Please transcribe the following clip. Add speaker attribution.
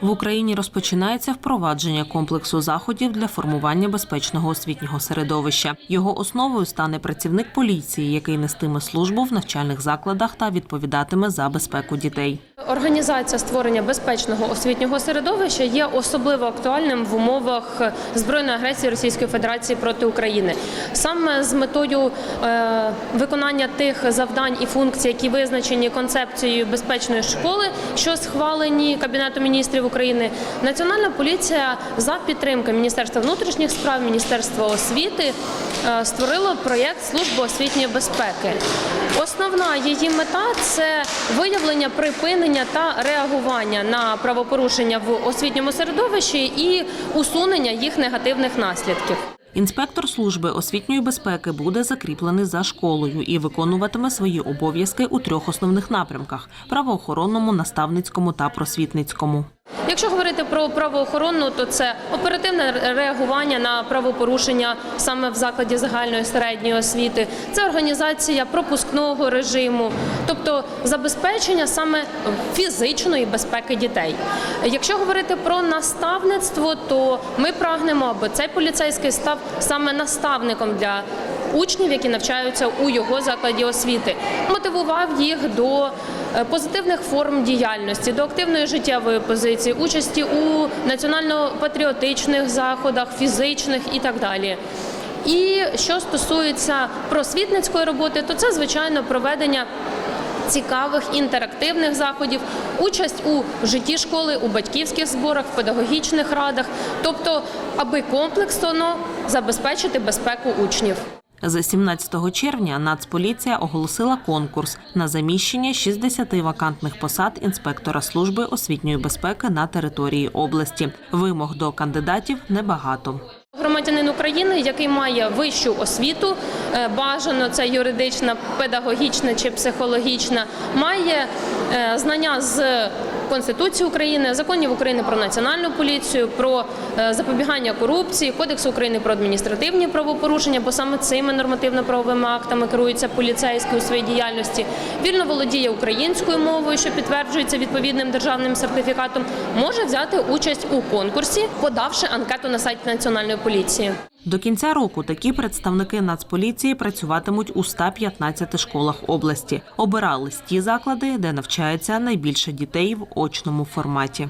Speaker 1: В Україні розпочинається впровадження комплексу заходів для формування безпечного освітнього середовища. Його основою стане працівник поліції, який нестиме службу в навчальних закладах та відповідатиме за безпеку дітей.
Speaker 2: Організація створення безпечного освітнього середовища є особливо актуальним в умовах збройної агресії Російської Федерації проти України. Саме з метою е, виконання тих завдань і функцій, які визначені концепцією безпечної школи, що схвалені Кабінетом міністрів України, Національна поліція за підтримки Міністерства внутрішніх справ, Міністерства освіти е, створило проєкт служби освітньої безпеки. Основна її мета це виявлення припинення та реагування на правопорушення в освітньому середовищі і усунення їх негативних наслідків.
Speaker 1: Інспектор служби освітньої безпеки буде закріплений за школою і виконуватиме свої обов'язки у трьох основних напрямках: правоохоронному, наставницькому та просвітницькому.
Speaker 2: Якщо говорити про правоохоронну, то це оперативне реагування на правопорушення саме в закладі загальної середньої освіти, це організація пропускного режиму, тобто забезпечення саме фізичної безпеки дітей. Якщо говорити про наставництво, то ми прагнемо, аби цей поліцейський став саме наставником для учнів, які навчаються у його закладі освіти, мотивував їх до е, позитивних форм діяльності, до активної життєвої позиції, участі у національно-патріотичних заходах, фізичних і так далі. І що стосується просвітницької роботи, то це звичайно проведення цікавих інтерактивних заходів, участь у житті школи, у батьківських зборах, в педагогічних радах, тобто, аби комплексно забезпечити безпеку учнів.
Speaker 1: З 17 червня Нацполіція оголосила конкурс на заміщення 60 вакантних посад інспектора служби освітньої безпеки на території області. Вимог до кандидатів небагато.
Speaker 2: Громадянин України, який має вищу освіту, е, бажано це юридична, педагогічна чи психологічна, має е, знання з Конституції України, законів України про національну поліцію, про е, запобігання корупції, Кодексу України про адміністративні правопорушення, бо саме цими нормативно-правовими актами керується поліцейський у своїй діяльності. Вільно володіє українською мовою, що підтверджується відповідним державним сертифікатом, може взяти участь у конкурсі, подавши анкету на сайті національної поліції.
Speaker 1: До кінця року такі представники Нацполіції працюватимуть у 115 школах області. Обирались ті заклади, де навчається найбільше дітей в очному форматі.